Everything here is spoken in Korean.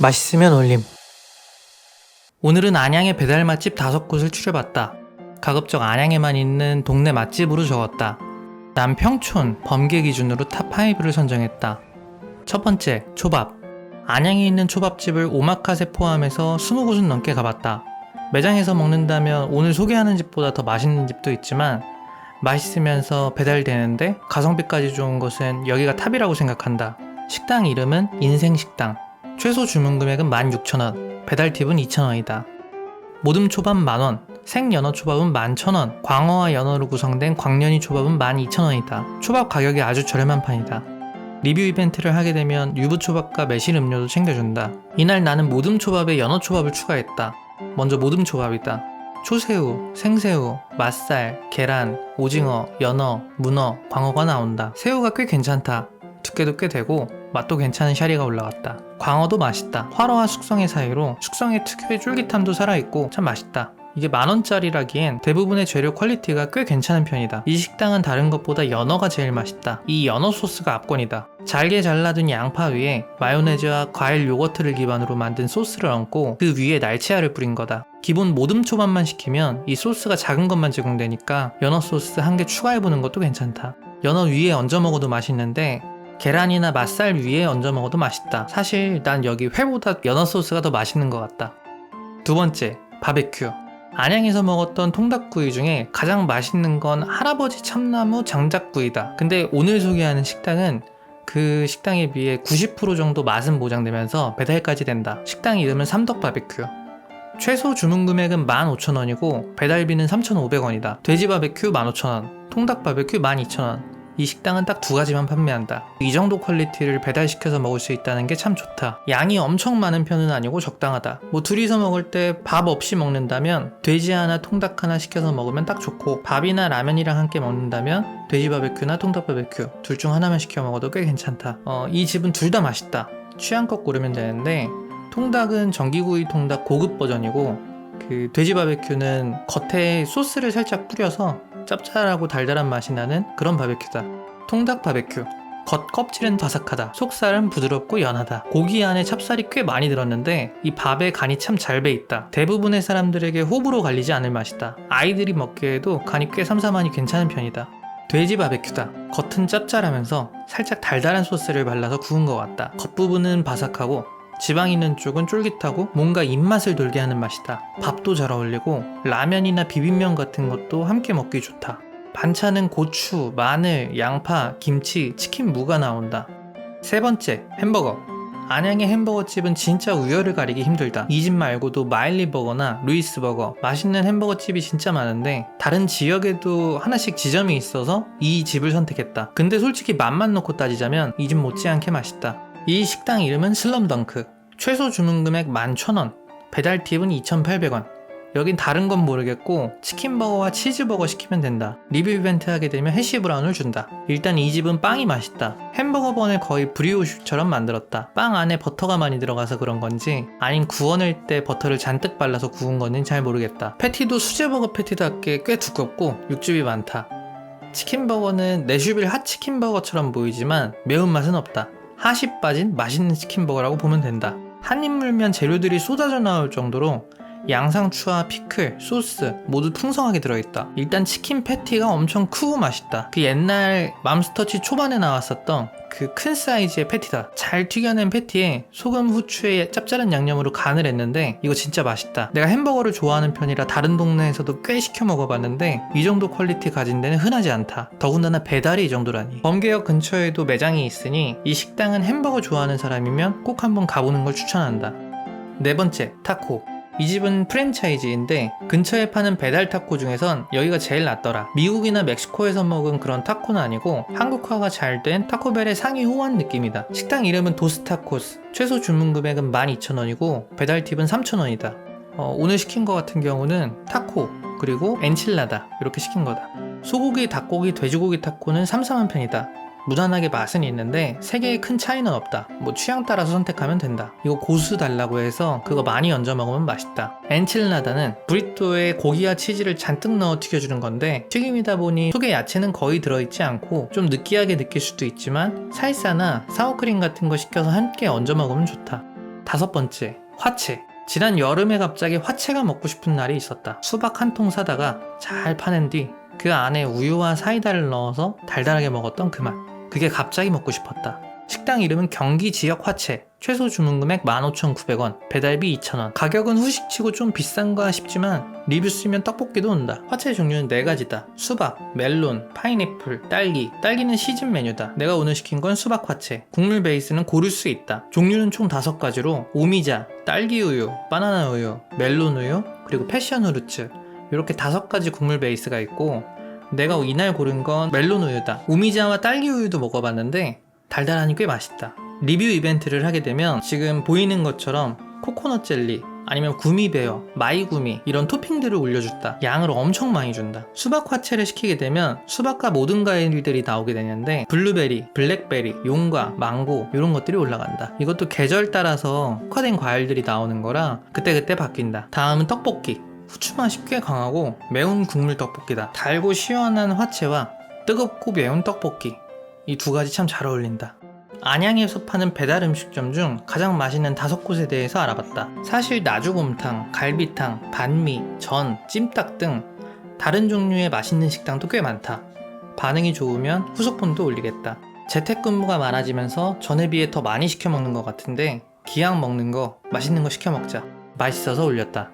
맛있으면 올림. 오늘은 안양의 배달 맛집 다섯 곳을 추려봤다. 가급적 안양에만 있는 동네 맛집으로 적었다. 난 평촌, 범계 기준으로 탑5를 선정했다. 첫 번째, 초밥. 안양에 있는 초밥집을 오마카세 포함해서 20곳은 넘게 가봤다. 매장에서 먹는다면 오늘 소개하는 집보다 더 맛있는 집도 있지만 맛있으면서 배달되는데 가성비까지 좋은 곳은 여기가 탑이라고 생각한다. 식당 이름은 인생식당. 최소 주문 금액은 16,000원, 배달 팁은 2,000원이다. 모듬 초밥 만원, 생연어 초밥은 11,000원, 광어와 연어로 구성된 광년이 초밥은 12,000원이다. 초밥 가격이 아주 저렴한 판이다. 리뷰 이벤트를 하게 되면 유부 초밥과 매실 음료도 챙겨준다. 이날 나는 모듬 초밥에 연어 초밥을 추가했다. 먼저 모듬 초밥이다. 초새우, 생새우, 맛살, 계란, 오징어, 연어, 문어, 광어가 나온다. 새우가 꽤 괜찮다. 두께도 꽤 되고 맛도 괜찮은 샤리가 올라왔다. 광어도 맛있다. 화로와 숙성의 사이로 숙성의 특유의 쫄깃함도 살아있고 참 맛있다. 이게 만원짜리라기엔 대부분의 재료 퀄리티가 꽤 괜찮은 편이다. 이 식당은 다른 것보다 연어가 제일 맛있다. 이 연어 소스가 압권이다. 잘게 잘라둔 양파 위에 마요네즈와 과일 요거트를 기반으로 만든 소스를 얹고 그 위에 날치알을 뿌린 거다. 기본 모듬 초밥만 시키면 이 소스가 작은 것만 제공되니까 연어 소스 한 개 추가해보는 것도 괜찮다. 연어 위에 얹어 먹어도 맛있는데 계란이나 맛살 위에 얹어 먹어도 맛있다. 사실 난 여기 회보다 연어 소스가 더 맛있는 것 같다. 두 번째, 바베큐. 안양에서 먹었던 통닭구이 중에 가장 맛있는 건 할아버지 참나무 장작구이다. 근데 오늘 소개하는 식당은 그 식당에 비해 90% 정도 맛은 보장되면서 배달까지 된다. 식당 이름은 삼덕 바베큐. 최소 주문 금액은 15,000원이고 배달비는 3,500원이다. 돼지 바베큐 15,000원, 통닭 바베큐 12,000원. 이 식당은 딱 두 가지만 판매한다. 이 정도 퀄리티를 배달시켜서 먹을 수 있다는 게 참 좋다. 양이 엄청 많은 편은 아니고 적당하다. 뭐 둘이서 먹을 때 밥 없이 먹는다면 돼지 하나 통닭 하나 시켜서 먹으면 딱 좋고 밥이나 라면이랑 함께 먹는다면 돼지 바베큐나 통닭 바베큐 둘 중 하나만 시켜 먹어도 꽤 괜찮다. 어, 이 집은 둘 다 맛있다. 취향껏 고르면 되는데 통닭은 전기구이 통닭 고급 버전이고 그 돼지 바베큐는 겉에 소스를 살짝 뿌려서 짭짤하고 달달한 맛이 나는 그런 바베큐다. 통닭 바베큐. 겉 껍질은 바삭하다. 속살은 부드럽고 연하다. 고기 안에 찹쌀이 꽤 많이 들었는데 이 밥에 간이 참 잘 배 있다. 대부분의 사람들에게 호불호 갈리지 않을 맛이다. 아이들이 먹기에도 간이 꽤 삼삼하니 괜찮은 편이다. 돼지 바베큐다. 겉은 짭짤하면서 살짝 달달한 소스를 발라서 구운 것 같다. 겉부분은 바삭하고 지방 있는 쪽은 쫄깃하고 뭔가 입맛을 돌게 하는 맛이다. 밥도 잘 어울리고 라면이나 비빔면 같은 것도 함께 먹기 좋다. 반찬은 고추, 마늘, 양파, 김치, 치킨 무가 나온다. 세 번째, 햄버거. 안양의 햄버거 집은 진짜 우열을 가리기 힘들다. 이 집 말고도 마일리 버거나 루이스 버거, 맛있는 햄버거 집이 진짜 많은데 다른 지역에도 하나씩 지점이 있어서 이 집을 선택했다. 근데 솔직히 맛만 놓고 따지자면 이 집 못지않게 맛있다. 이 식당 이름은 슬럼덩크. 최소 주문 금액 11,000원. 배달 팁은 2,800원. 여긴 다른 건 모르겠고 치킨버거와 치즈버거 시키면 된다. 리뷰 이벤트 하게 되면 해시 브라운을 준다. 일단 이 집은 빵이 맛있다. 햄버거 번을 거의 브리오슈처럼 만들었다. 빵 안에 버터가 많이 들어가서 그런 건지 아닌 구워낼 때 버터를 잔뜩 발라서 구운 건지 잘 모르겠다. 패티도 수제버거 패티답게 꽤 두껍고 육즙이 많다. 치킨버거는 내슈빌 핫치킨버거처럼 보이지만 매운맛은 없다. 핫이 빠진 맛있는 치킨버거라고 보면 된다. 한 입 물면 재료들이 쏟아져 나올 정도로 양상추와 피클, 소스 모두 풍성하게 들어있다. 일단 치킨 패티가 엄청 크고 맛있다. 그 옛날 맘스터치 초반에 나왔었던 그 큰 사이즈의 패티다. 잘 튀겨낸 패티에 소금, 후추에 짭짤한 양념으로 간을 했는데 이거 진짜 맛있다. 내가 햄버거를 좋아하는 편이라 다른 동네에서도 꽤 시켜 먹어봤는데 이 정도 퀄리티 가진 데는 흔하지 않다. 더군다나 배달이 이 정도라니. 범계역 근처에도 매장이 있으니 이 식당은 햄버거 좋아하는 사람이면 꼭 한번 가보는 걸 추천한다. 네 번째, 타코. 이 집은 프랜차이즈인데 근처에 파는 배달 타코 중에선 여기가 제일 낫더라. 미국이나 멕시코에서 먹은 그런 타코는 아니고 한국화가 잘 된 타코벨의 상위 호환 느낌이다. 식당 이름은 도스타코스. 최소 주문 금액은 12,000원이고 배달 팁은 3,000원이다. 어, 오늘 시킨 거 같은 경우는 타코 그리고 엔칠라다 이렇게 시킨 거다. 소고기, 닭고기, 돼지고기 타코는 삼삼한 편이다. 무난하게 맛은 있는데 세 개의 큰 차이는 없다. 뭐 취향 따라서 선택하면 된다. 이거 고수 달라고 해서 그거 많이 얹어 먹으면 맛있다. 엔칠라다는 브리또에 고기와 치즈를 잔뜩 넣어 튀겨주는 건데 튀김이다 보니 속에 야채는 거의 들어있지 않고 좀 느끼하게 느낄 수도 있지만 살사나 사워크림 같은 거 시켜서 함께 얹어 먹으면 좋다. 다섯 번째, 화채. 지난 여름에 갑자기 화채가 먹고 싶은 날이 있었다. 수박 한 통 사다가 잘 파낸 뒤 그 안에 우유와 사이다를 넣어서 달달하게 먹었던 그 맛. 그게 갑자기 먹고 싶었다. 식당 이름은 경기 지역 화채. 최소 주문 금액 15,900원, 배달비 2,000원. 가격은 후식치고 좀 비싼가 싶지만 리뷰 쓰면 떡볶이도 온다. 화채 종류는 네 가지다. 수박, 멜론, 파인애플, 딸기. 딸기는 시즌 메뉴다. 내가 오늘 시킨 건 수박 화채. 국물 베이스는 고를 수 있다. 종류는 총 다섯 가지로 오미자, 딸기 우유, 바나나 우유, 멜론 우유, 그리고 패션 후르츠. 이렇게 다섯 가지 국물 베이스가 있고 내가 이날 고른 건 멜론 우유다. 오미자와 딸기 우유도 먹어봤는데 달달하니 꽤 맛있다. 리뷰 이벤트를 하게 되면 지금 보이는 것처럼 코코넛 젤리 아니면 구미베어, 마이구미 이런 토핑들을 올려준다. 양을 엄청 많이 준다. 수박 화채를 시키게 되면 수박과 모든 과일들이 나오게 되는데 블루베리, 블랙베리, 용과, 망고 이런 것들이 올라간다. 이것도 계절 따라서 특화된 과일들이 나오는 거라 그때그때 바뀐다. 다음은 떡볶이. 후추 맛이 꽤 강하고 매운 국물 떡볶이다. 달고 시원한 화채와 뜨겁고 매운 떡볶이. 이 두 가지 참 잘 어울린다. 안양에서 파는 배달 음식점 중 가장 맛있는 다섯 곳에 대해서 알아봤다. 사실 나주곰탕, 갈비탕, 반미, 전, 찜닭 등 다른 종류의 맛있는 식당도 꽤 많다. 반응이 좋으면 후속폰도 올리겠다. 재택근무가 많아지면서 전에 비해 더 많이 시켜 먹는 것 같은데 기왕 먹는 거 맛있는 거 시켜 먹자. 맛있어서 올렸다.